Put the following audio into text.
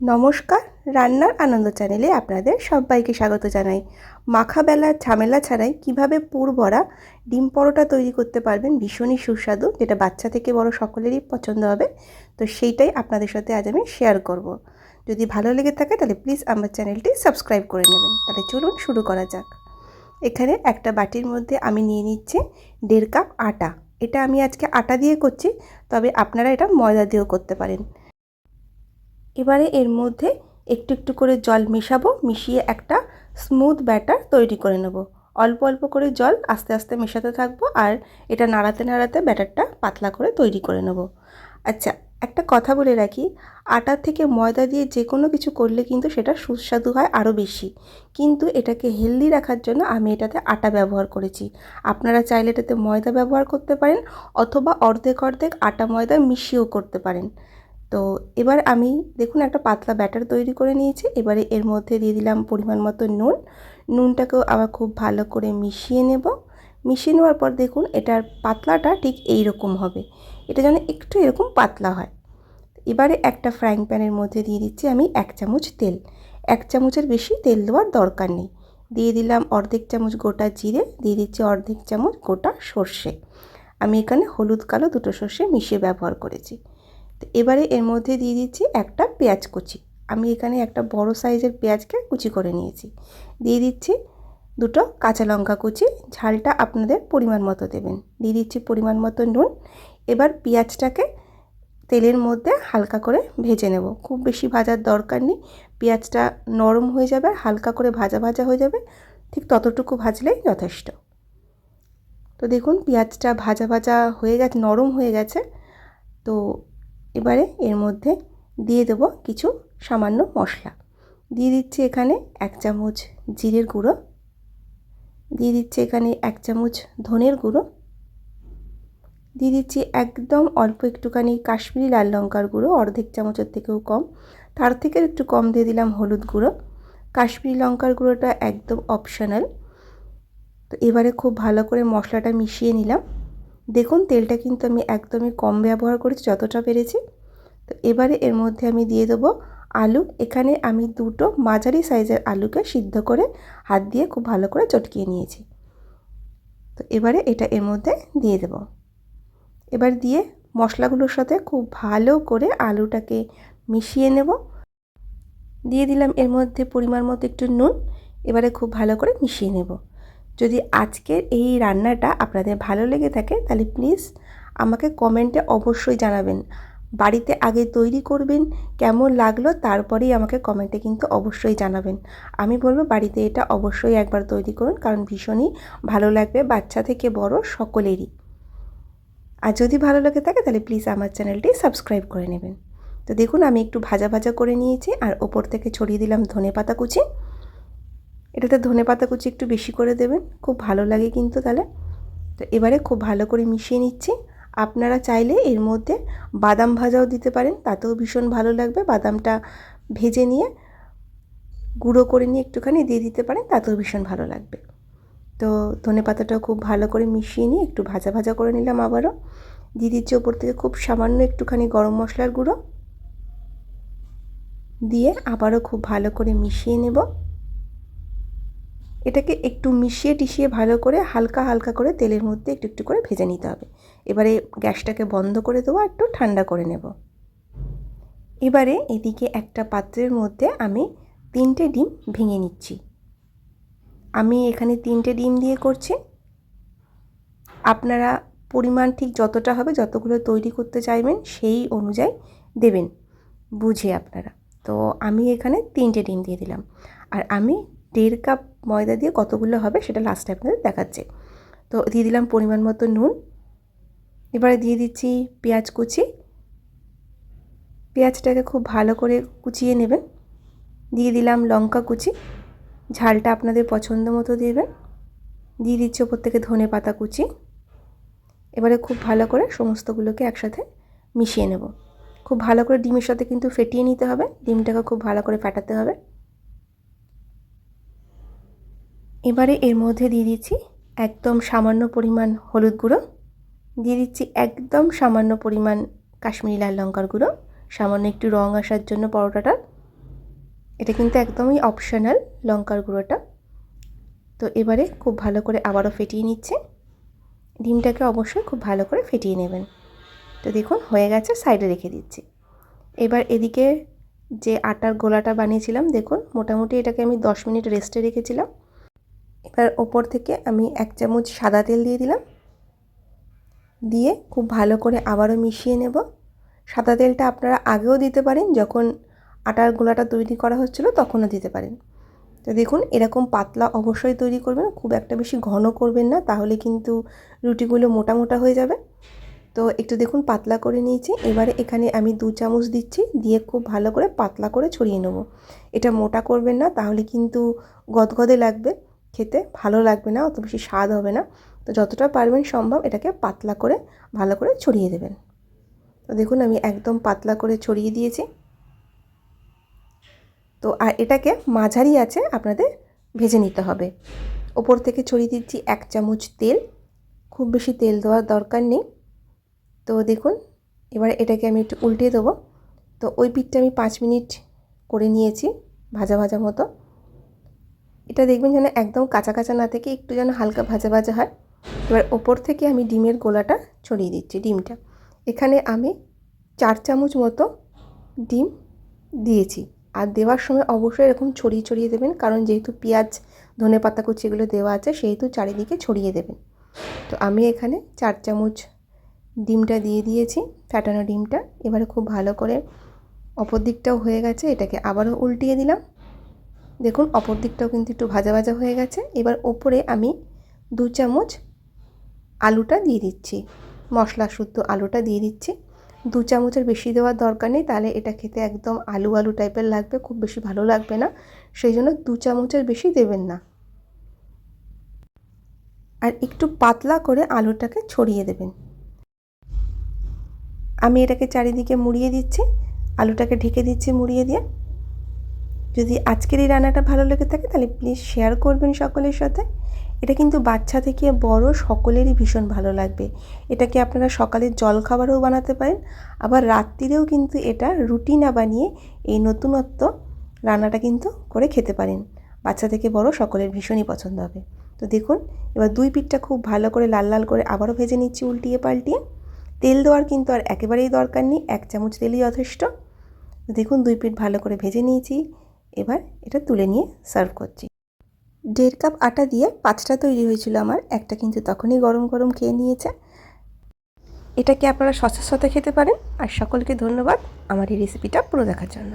নমস্কার, রান্নার আনন্দ চ্যানেলে আপনাদের সবাইকে স্বাগত জানাই। মাখা বেলার ঝামেলা ছাড়াই কীভাবে পুর ভরা ডিম পরোটা তৈরি করতে পারবেন ভীষণই সুস্বাদু, যেটা বাচ্চা থেকে বড় সকলেরই পছন্দ হবে। তো সেইটাই আপনাদের সাথে আজ আমি শেয়ার করব। যদি ভালো লেগে থাকে তাহলে প্লিজ আমার চ্যানেলটি সাবস্ক্রাইব করে নেবেন। তাহলে চলুন শুরু করা যাক। এখানে একটা বাটির মধ্যে আমি নিয়ে নিচ্ছি দেড় কাপ আটা। এটা আমি আজকে আটা দিয়ে করছি, তবে আপনারা এটা ময়দা দিয়েও করতে পারেন। এবারে এর মধ্যে একটু একটু করে জল মেশাবো, মিশিয়ে একটা স্মুথ ব্যাটার তৈরি করে নেব। অল্প অল্প করে জল আস্তে আস্তে মেশাতে থাকব আর এটা নাড়াতে নাড়াতে ব্যাটারটা পাতলা করে তৈরি করে নেব। আচ্ছা একটা কথা বলে রাখি, আটা থেকে ময়দা দিয়ে যে কোনো কিছু করলে কিন্তু সেটা সুস্বাদু হয় আরও বেশি। কিন্তু এটাকে হেলদি রাখার জন্য আমি এটাতে আটা ব্যবহার করেছি। আপনারা চাইলে এটাতে ময়দা ব্যবহার করতে পারেন অথবা অর্ধেক অর্ধেক আটা ময়দা মিশিয়েও করতে পারেন। তো এবার আমি দেখুন একটা পাতলা ব্যাটার তৈরি করে নিয়েছি। এবারে এর মধ্যে দিয়ে দিলাম পরিমাণ মতো নুন। নুনটাকেও আবার খুব ভালো করে মিশিয়ে নেব। মিশিয়ে নেওয়ার পর দেখুন এটার পাতলাটা ঠিক এই রকম হবে। এটা যেন একটু এরকম পাতলা হয়। এবারে একটা ফ্রাইং প্যানের মধ্যে দিয়ে দিচ্ছি আমি এক চামচ তেল। এক চামচের বেশি তেল দেওয়ার দরকার নেই। দিয়ে দিলাম অর্ধেক চামচ গোটা জিরে, দিয়ে দিচ্ছি অর্ধেক চামচ গোটা সর্ষে। আমি এখানে হলুদ কালো দুটো সর্ষে মিশিয়ে ব্যবহার করেছি। তো এবারে এর মধ্যে দিয়ে দিচ্ছি একটা পেঁয়াজ কুচি। আমি এখানে একটা বড় সাইজের পেঁয়াজকে কুচি করে নিয়েছি। দিয়ে দিচ্ছি দুটো কাঁচা লঙ্কা কুচি, ঝালটা আপনাদের পরিমাণ মতো দেবেন। দিয়ে দিচ্ছি পরিমাণ মতো নুন। এবার পেঁয়াজটাকে তেলের মধ্যে হালকা করে ভেজে নেব। খুব বেশি ভাজার দরকার নেই। পেঁয়াজটা নরম হয়ে যাবে, হালকা করে ভাজা ভাজা হয়ে যাবে। ঠিক ততটুকু ভাজলেই যথেষ্ট। তো দেখুন, পেঁয়াজটা ভাজা ভাজা হয়ে গেছে, নরম হয়ে গেছে। তো এবারে এর মধ্যে দিয়ে দেব কিছু সামান্য মশলা। দিয়ে দিচ্ছি এখানে এক চামচ জিরের গুঁড়ো। দিয়ে দিচ্ছি এখানে এক চামচ ধনের গুঁড়ো। দিয়ে দিচ্ছি একদম অল্প একটুখানি কাশ্মীরি লাল লঙ্কার গুঁড়ো, অর্ধেক চামচের থেকেও কম। তার থেকে একটু কম দিয়ে দিলাম হলুদ গুঁড়ো। কাশ্মীরি লঙ্কার গুঁড়োটা একদম অপশনাল তো এবারে খুব ভালো করে মশলাটা মিশিয়ে নিলাম। দেখুন, তেলটা কিন্তু আমি একদমই কম ব্যবহার করেছি, যতটা পেরেছি। তো এবারে এর মধ্যে আমি দিয়ে দেবো আলু। এখানে আমি দুটো মাঝারি সাইজের আলুকে সিদ্ধ করে হাত দিয়ে খুব ভালো করে চটকিয়ে নিয়েছি। তো এবারে এটা এর মধ্যে দিয়ে দেব। এবার দিয়ে মশলাগুলোর সাথে খুব ভালো করে আলুটাকে মিশিয়ে নেব। দিয়ে দিলাম এর মধ্যে পরিমাণ মতো একটু নুন। এবারে খুব ভালো করে মিশিয়ে নেব। যদি আজকের এই রান্নাটা আপনাদের ভালো লেগে থাকে, তাহলে প্লিজ আমাকে কমেন্টে অবশ্যই জানাবেন। বাড়িতে আগে তৈরি করবেন, কেমন লাগল, তারপরেই আমাকে কমেন্টে কিন্তু অবশ্যই জানাবেন। আমি বলব বাড়িতে এটা অবশ্যই একবার তৈরি করুন, কারণ ভীষণই ভালো লাগবে বাচ্চা থেকে বড় সকলেরই। আর যদি ভালো লাগে থাকে, তাহলে প্লিজ আমার চ্যানেলটি সাবস্ক্রাইব করে নেবেন। তো দেখুন, আমি একটু ভাজা ভাজা করে নিয়েছি, আর ওপর থেকে ছড়িয়ে দিলাম ধনে পাতা কুচি। এটাতে ধনে পাতা কুচি একটু বেশি করে দেবেন, খুব ভালো লাগে কিন্তু তাহলে। তো এবারে খুব ভালো করে মিশিয়ে নিচ্ছি। আপনারা চাইলে এর মধ্যে বাদাম ভাজাও দিতে পারেন, তাতেও ভীষণ ভালো লাগবে। বাদামটা ভেজে নিয়ে গুঁড়ো করে নিয়ে একটুখানি দিয়ে দিতে পারেন, তাতেও ভীষণ ভালো লাগবে। তো ধনে পাতাটাও খুব ভালো করে মিশিয়ে নিয়ে একটু ভাজা ভাজা করে নিলাম আবারও। দিয়ে দিচ্ছি ওপর থেকে খুব সামান্য একটুখানি গরম মশলার গুঁড়ো। দিয়ে আবারও খুব ভালো করে মিশিয়ে নেব। এটাকে একটু মিশিয়ে টিশিয়ে ভালো করে হালকা হালকা করে তেলের মধ্যে একটু একটু করে ভেজে নিতে হবে। এবারে গ্যাসটাকে বন্ধ করে দেবো একটু ঠান্ডা করে নেব। এবারে এদিকে একটা পাত্রের মধ্যে আমি তিনটে ডিম ভেঙে নিচ্ছি। আমি এখানে তিনটে ডিম দিয়ে করছি। আপনারা পরিমাণ ঠিক যতটা হবে, যতগুলো তৈরি করতে চাইবেন সেই অনুযায়ী দেবেন, বুঝে আপনারা। তো আমি এখানে তিনটে ডিম দিয়ে দিলাম। আর আমি দেড় কাপ ময়দা দিয়ে কতগুলো হবে সেটা লাস্টে আপনাদের দেখাচ্ছে। তো দিয়ে দিলাম পরিমাণ মতো নুন। এবারে দিয়ে দিচ্ছি পেঁয়াজ কুচি। পেঁয়াজটাকে খুব ভালো করে কুচিয়ে নেবেন। দিয়ে দিলাম লঙ্কা কুচি। ঝালটা আপনাদের পছন্দ মতো দেবেন। দিয়ে দিচ্ছি ওপর থেকে ধনে পাতা কুচি। এবারে খুব ভালো করে সমস্তগুলোকে একসাথে মিশিয়ে নেব। খুব ভালো করে ডিমের সাথে কিন্তু ফেটিয়ে নিতে হবে। ডিমটাকে খুব ভালো করে ফাটাতে হবে। এবারে এর মধ্যে দিয়ে দিচ্ছি একদম সামান্য পরিমাণ হলুদ গুঁড়ো। দিয়ে দিচ্ছি একদম সামান্য পরিমাণ কাশ্মীরি লাল লঙ্কার গুঁড়ো। সামান্য একটু রঙ আসার জন্য পরোটাটা। এটা কিন্তু একদমই অপশনাল লঙ্কার গুঁড়োটা। তো এবারে খুব ভালো করে আবারও ফেটিয়ে নিচ্ছে। ডিমটাকে অবশ্যই খুব ভালো করে ফেটিয়ে নেবেন। তো দেখুন, হয়ে গেছে, সাইডে রেখে দিচ্ছি। এবার এদিকে যে আটার গোলাটা বানিয়েছিলাম, দেখুন, মোটামুটি এটাকে আমি দশ মিনিট রেস্টে রেখেছিলাম। এবার ওপর থেকে আমি এক চামচ সাদা তেল দিয়ে দিলাম। দিয়ে খুব ভালো করে আবারও মিশিয়ে নেব। সাদা তেলটা আপনারা আগেও দিতে পারেন, যখন আটার গোলাটা তৈরি করা হচ্ছিল তখনও দিতে পারেন। তো দেখুন, এরকম পাতলা অবশ্যই তৈরি করবেন, খুব একটা বেশি ঘন করবেন না, তাহলে কিন্তু রুটিগুলো মোটা মোটা হয়ে যাবে। তো একটু দেখুন, পাতলা করে নিয়েছি। এবারে এখানে আমি দু চামচ দিচ্ছি, দিয়ে খুব ভালো করে পাতলা করে ছড়িয়ে নেব। এটা মোটা করবেন না, তাহলে কিন্তু গদগদে লাগবে। খেতে ভালো লাগবে না, অত বেশি স্বাদ হবে না। তো যতটা পারবেন সম্ভব এটাকে পাতলা করে ভালো করে ছড়িয়ে দেবেন। তো দেখুন আমি একদম পাতলা করে ছড়িয়ে দিয়েছি। তো আর এটাকে মাঝারি আছে আপনাদের ভেজে নিতে হবে। ওপর থেকে ছড়িয়ে দিচ্ছি এক চামচ তেল। খুব বেশি তেল দেওয়ার দরকার নেই। তো দেখুন, এবার এটাকে আমি একটু উল্টে দেবো। তো ওই পিঠটা আমি পাঁচ মিনিট করে নিয়েছি, ভাজা ভাজা মতো। এটা দেখবেন যেন একদম কাঁচা কাঁচা না থেকে একটু যেন হালকা ভাজা ভাজা হয়। এবার ওপর থেকে আমি ডিমের গোলাটা ছড়িয়ে দিচ্ছি ডিমটা। এখানে আমি চার চামচ মতো ডিম দিয়েছি। আর দেওয়ার সময় অবশ্যই এরকম ছড়িয়ে ছড়িয়ে দেবেন, কারণ যেহেতু পেঁয়াজ, ধনে পাতা কুচি এগুলো দেওয়া আছে, সেহেতু চারিদিকে ছড়িয়ে দেবেন। তো আমি এখানে চার চামচ ডিমটা দিয়ে দিয়েছি ফ্যাটানো ডিমটা। এবারে খুব ভালো করে অপর দিকটাও হয়ে গেছে, এটাকে আবারও উল্টিয়ে দিলাম। দেখুন, অপর দিকটাও কিন্তু একটু ভাজা ভাজা হয়ে গেছে। এবার ওপরে আমি দু চামচ আলুটা দিয়ে দিচ্ছি। মশলা শুদ্ধ আলুটা দিয়ে দিচ্ছি। দু চামচের বেশি দেওয়ার দরকার নেই, তাহলে এটা খেতে একদম আলু আলু টাইপের লাগবে, খুব বেশি ভালো লাগবে না। সেই জন্য দু চামচের বেশি দেবেন না। আর একটু পাতলা করে আলুটাকে ছড়িয়ে দেবেন। আমি এটাকে চারিদিকে মুড়িয়ে দিচ্ছি। আলুটাকে ঢেকে দিচ্ছি মুড়িয়ে দিয়ে। যদি আজকের এই রান্নাটা ভালো লেগে থাকে, তাহলে প্লিজ শেয়ার করবেন সকলের সাথে। এটা কিন্তু বাচ্চা থেকে বড় সকলেরই ভীষণ ভালো লাগবে। এটাকে আপনারা সকালের জলখাবারও বানাতে পারেন, আবার রাত্রিরেও কিন্তু এটা রুটি না বানিয়ে এই নতুনত্ব রান্নাটা কিন্তু করে খেতে পারেন। বাচ্চা থেকে বড় সকলের ভীষণই পছন্দ হবে। তো দেখুন, এবার দুই পিঠটা খুব ভালো করে লাল লাল করে আবারও ভেজে নিচ্ছি উল্টিয়ে পাল্টিয়ে। তেল দেওয়ার কিন্তু আর একেবারেই দরকার নেই, এক চামচ তেলই যথেষ্ট। দেখুন, দুই পিঠ ভালো করে ভেজে নিয়েছি। এবার এটা তুলে নিয়ে সার্ভ করছি। দেড় কাপ আটা দিয়ে পাঁচটা তৈরি হয়েছিল আমার, একটা কিন্তু তখনই গরম গরম খেয়ে নিয়েছে। এটাকে আপনারা সসের সাথে খেতে পারেন। আর সকলকে ধন্যবাদ আমার এই রেসিপিটা পুরো দেখার জন্য।